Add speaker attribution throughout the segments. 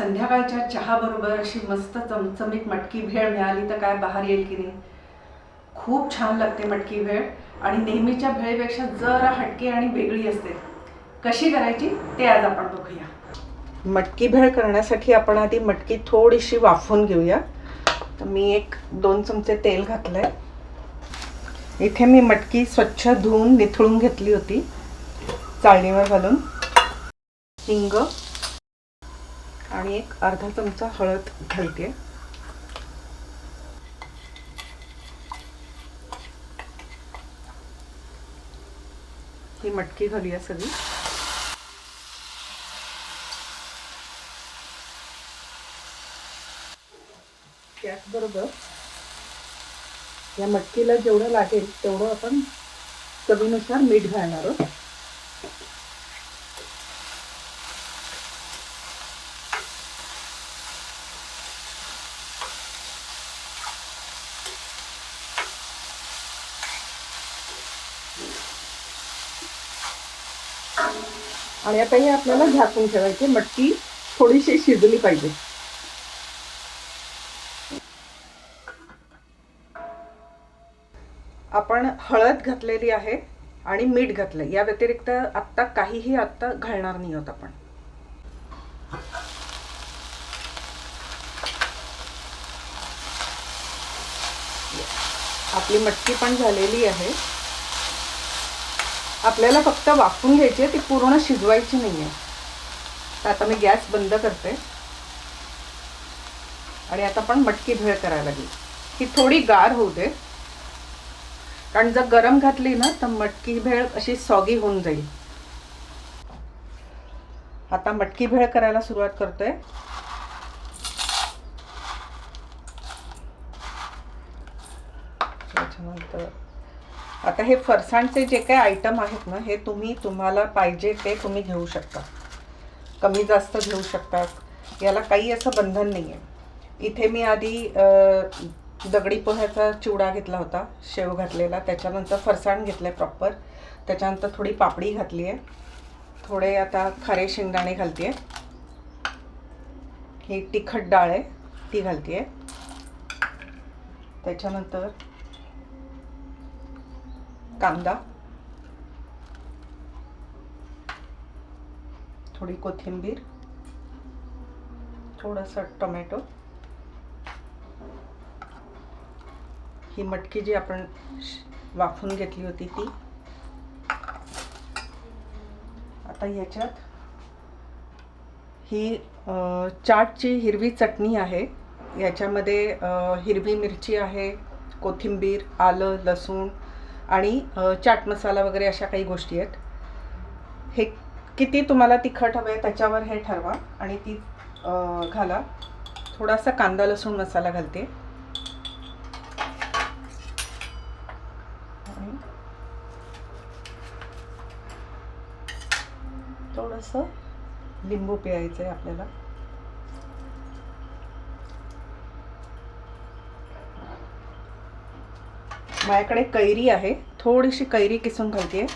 Speaker 1: संध्याकाळच्या चहाबरोबर अशी मस्त चमचमीत मटकी भेळ मिळाली तर काय बाहेर येईल की नाही? खूप छान लागते मटकी भेळ आणि नेहमीच्या भेळेपेक्षा जरा हटकी आणि वेगळी असते. कशी करायची ते आज आपण बघूया. मटकी भेळ करण्यासाठी आपण आधी मटकी थोडीशी वाफवून घेऊया. तर मी एक दोन चमचे तेल घातलंय. इथे मी मटकी स्वच्छ धुवून निथळून घेतली होती. चाळणीवर घालून. हिंग आणि एक अर्धा चमचा हळद घालते. ही मटकी घालूया सगळी. त्याचबरोबर या मटकीला जेवढं लागेल तेवढं आपण चवीनुसार मीठ घालणार आहोत. आणि आता हे आपल्याला झाकून ठेवायचे मटकी थोडीशी शिजली पाहिजे. आपण हळद घातलेली आहे आणि मीठ घातलं या व्यतिरिक्त आत्ता काहीही आत्ता घालणार नाही आहोत आपण. आपली मटकी पण झालेली आहे. आपल्याला फक्त वाफून घ्यायची आहे ती पूर्ण शिजवायची नाही आहे तर आता मी गॅस बंद करते. आणि आता पण मटकी भेळ करायला लागेल. ही थोडी गार होऊ दे. कारण जर गरम घातली ना तर मटकी भेळ अशी सॉगी होऊन जाईल. आता मटकी भेळ करायला सुरुवात करतोय. त्याच्यानंतर आता हे फरसाणचे जे काही आयटम आहेत ना हे तुम्ही तुम्हाला पाहिजे ते तुम्ही घेऊ शकता. कमी जास्त घेऊ शकता. याला काही असं बंधन नाही आहे इथे मी आधी दगडी पोह्याचा चिवडा घेतला होता शेव घातलेला. त्याच्यानंतर फरसाण घेतलं आहे प्रॉपर त्याच्यानंतर थोडी पापडी घातली आहे थोडे आता खारे शेंगदाणे घालते आहे ही तिखट डाळ आहे ती घालते आहे त्याच्यानंतर कांदा. थोडी कोथिंबीर. थोडंसं टोमॅटो. ही मटकी जी आपण श- वाफून घेतली होती ती. आता याच्यात ही चाटची हिरवी चटणी आहे. याच्यामध्ये हिरवी मिरची आहे कोथिंबीर आलं लसूण आणि चाट मसाला वगैरे अशा काही गोष्टी आहेत. हे किती तुम्हाला तिखट हवं आहे त्याच्यावर हे ठरवा आणि ती घाला. थोडासा कांदा लसूण मसाला घालते. थोडंसं लिंबू पिळायचं आहे आपल्याला. माझ्याकडे कैरी आहे. थोडीशी कैरी किसून घालते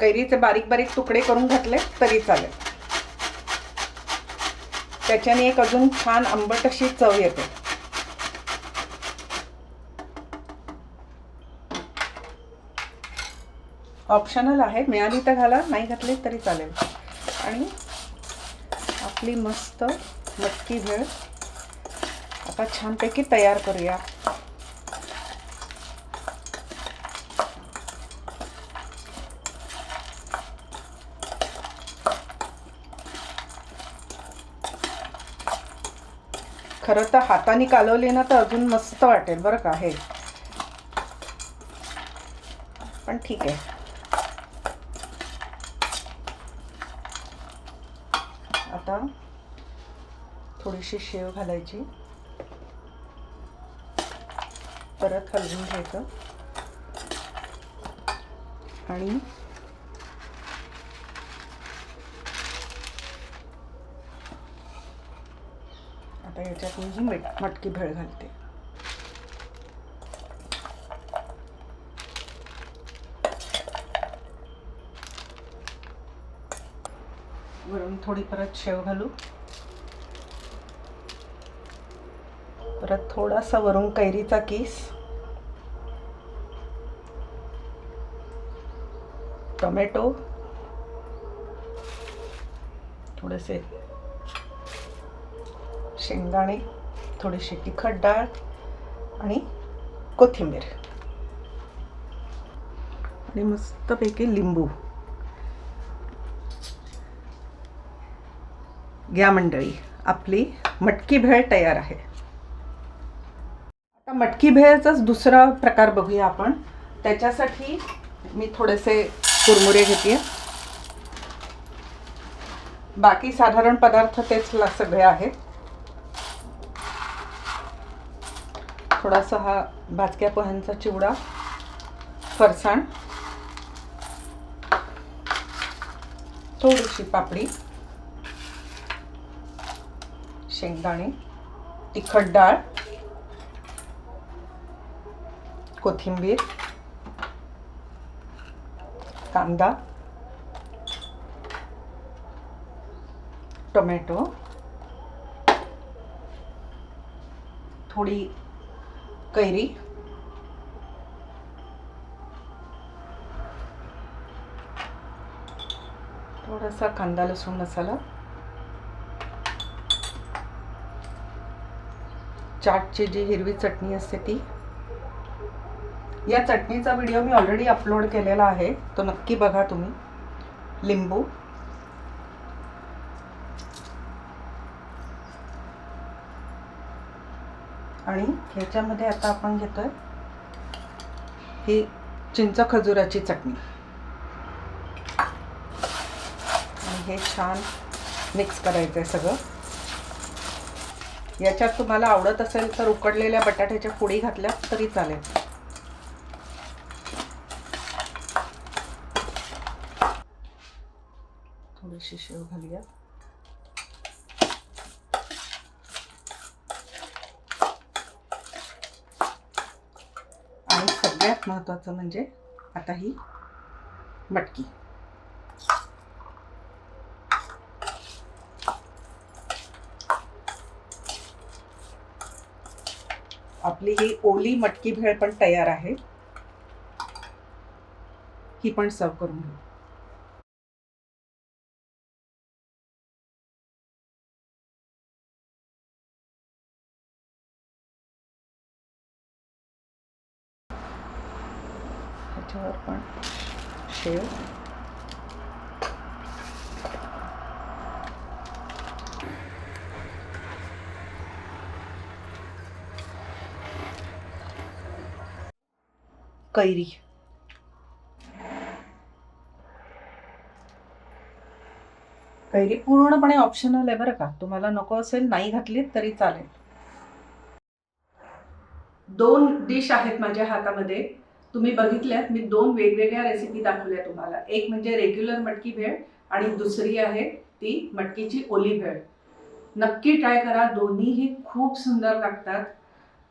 Speaker 1: कैरीचे बारीक बारीक तुकडे करून घातले तरी चालेल. त्याच्याने एक अजून छान आंबट अशी चव येते. ऑप्शनल आहे. मिळाली तर घाला नाही घातली तरी चालेल. आणि आपली मस्त मटकी भेळ. आता छानपैकी तयार करूया. खरं तर हाताने कालवली ना तर अजून मस्त वाटेल बरं का हे. पण ठीक आहे. आता थोडीशी शेव घालायची. परत हलवून घ्यायचं. आणि आता याच्यात मी ही मटकी भेळ घालते. वरून थोडी परत शेव घालू. परत थोडासा वरून कैरीचा किस. टोमॅटो. थोडेसे शेंगदाणे थोडीशी तिखट डाळ आणि कोथिंबीर. आणि मस्तपैकी लिंबू. घ्या मंडळी आपली मटकी भेळ तयार आहे. आता मटकी भेळचाच दुसरा प्रकार बघूया आपण. त्याच्यासाठी मी थोडेसे कुरमुरे घेते. बाकी साधारण पदार्थ तेच सगळे आहेत. थोडासा हा भाजक्या पोह्यांचा चिवडा फरसाण थोडीशी पापडी शेंगदाणे तिखट डाळ कोथिंबीर कांदा टोमॅटो थोडी कैरी थोडासा कांदा लसूण मसाला चाटची जी हिरवी चटणी असते ती या चटणीचा व्हिडिओ मी ऑलरेडी अपलोड केलेला आहे. तो नक्की बघा तुम्ही. लिंबू. आणि ह्याच्यामध्ये आता आपण घेतोय ही चिंच खजुराची चटणी. आणि हे छान मिक्स करायचं आहे सगळं. याच्यात तुम्हाला आवडत असेल तर उकडलेल्या बटाट्याच्या फोडी घातल्या तरी चालेल. थोडीशी शेव घालूया आणि सगळ्यात महत्त्वाचं म्हणजे आता ही मटकी आपली ही ओली मटकी भेळ पण तयार आहे. ही पण सर्व करून घेऊ. त्याच्यावर पण शेव. कैरी. कैरी पूर्णपणे ऑप्शनल आहे बरं का. तुम्हाला नको असेल नाही घातलीत तरी चालेल. दोन डिश आहेत माझ्या हातामध्ये. तुम्ही बघितल्यात मी दोन वेगवेगळ्या रेसिपी दाखवल्या तुम्हाला. एक म्हणजे रेग्युलर मटकी भेळ आणि दुसरी आहे ती मटकीची ओली भेळ. नक्की ट्राय करा दोन्हीही खूप सुंदर लागतात.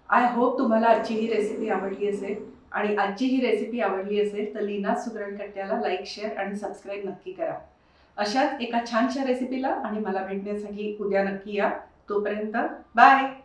Speaker 1: आय होप तुम्हाला आजची ही रेसिपी आवडली असेल. आणि आजची ही रेसिपी आवडली असेल तर लीना सुगरण कट्ट्याला लाईक शेअर आणि सबस्क्राईब नक्की करा. अशाच एका छानशा रेसिपीला आणि मला भेटण्यासाठी उद्या नक्की या. तोपर्यंत बाय